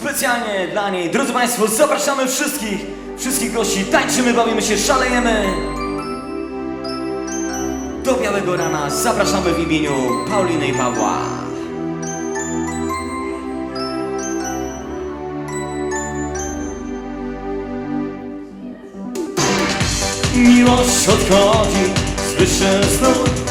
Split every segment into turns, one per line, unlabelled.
Specjalnie dla niej, drodzy Państwo, zapraszamy wszystkich, wszystkich gości, tańczymy, bawimy się, szalejemy. Do Białego Rana zapraszamy w imieniu Pauliny i Pawła. Miłość odchodzi z wyższych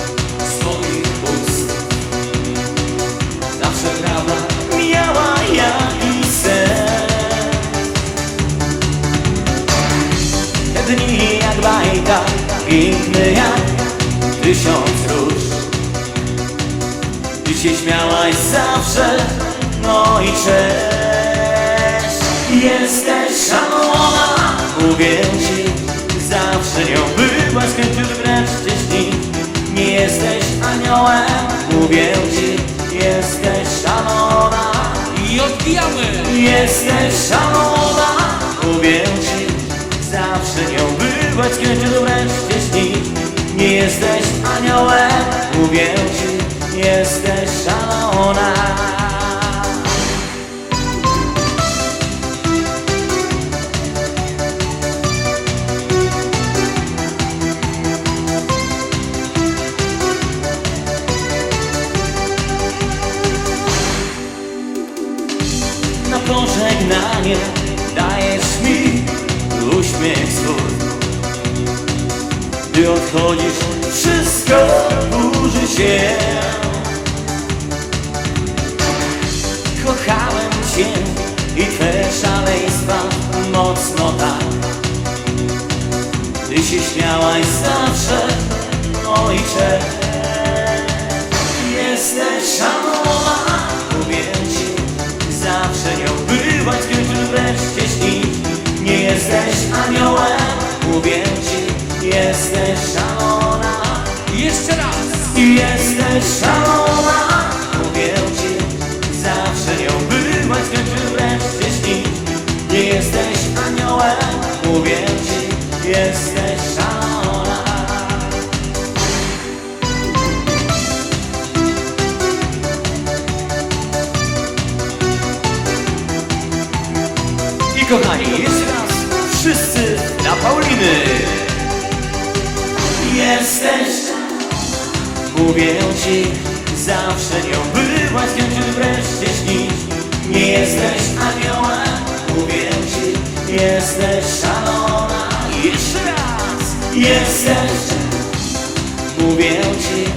piękny jak tysiąc róż. Ty się śmiałaś zawsze, no i cześć. Jesteś szalona, mówię ci Zawsze nią byłaś, skończył wreszcie śni Nie jesteś aniołem, mówię ci Jesteś szalona.
I odbijamy!
Jesteś szalona, pożegnanie dajesz mi uśmiech swój. Gdy odchodzisz, wszystko burzy się. Kochałem Cię i Twe szaleństwa mocno tak. Ty się śmiałaś zawsze, no i cześć mówię Ci Jesteś szalona.
Jeszcze raz!
Jesteś szalona, mówię Ci Zawsze nią byłaś, skończył wreszcie śnić Nie jesteś aniołem, mówię Ci Jesteś szalona. I kochani, jeszcze raz wszyscy na Pauliny. Jesteś, mówię ci, zawsze nią byłaś, skończył wreszcie śnić. Nie jesteś aniołem, mówię ci, jesteś szalona. Jeszcze raz, jesteś, mówię ci,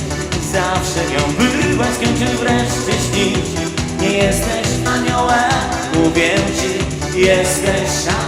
zawsze nią byłaś, skończył wreszcie śnić. Nie jesteś aniołem, mówię ci, jesteś szalona.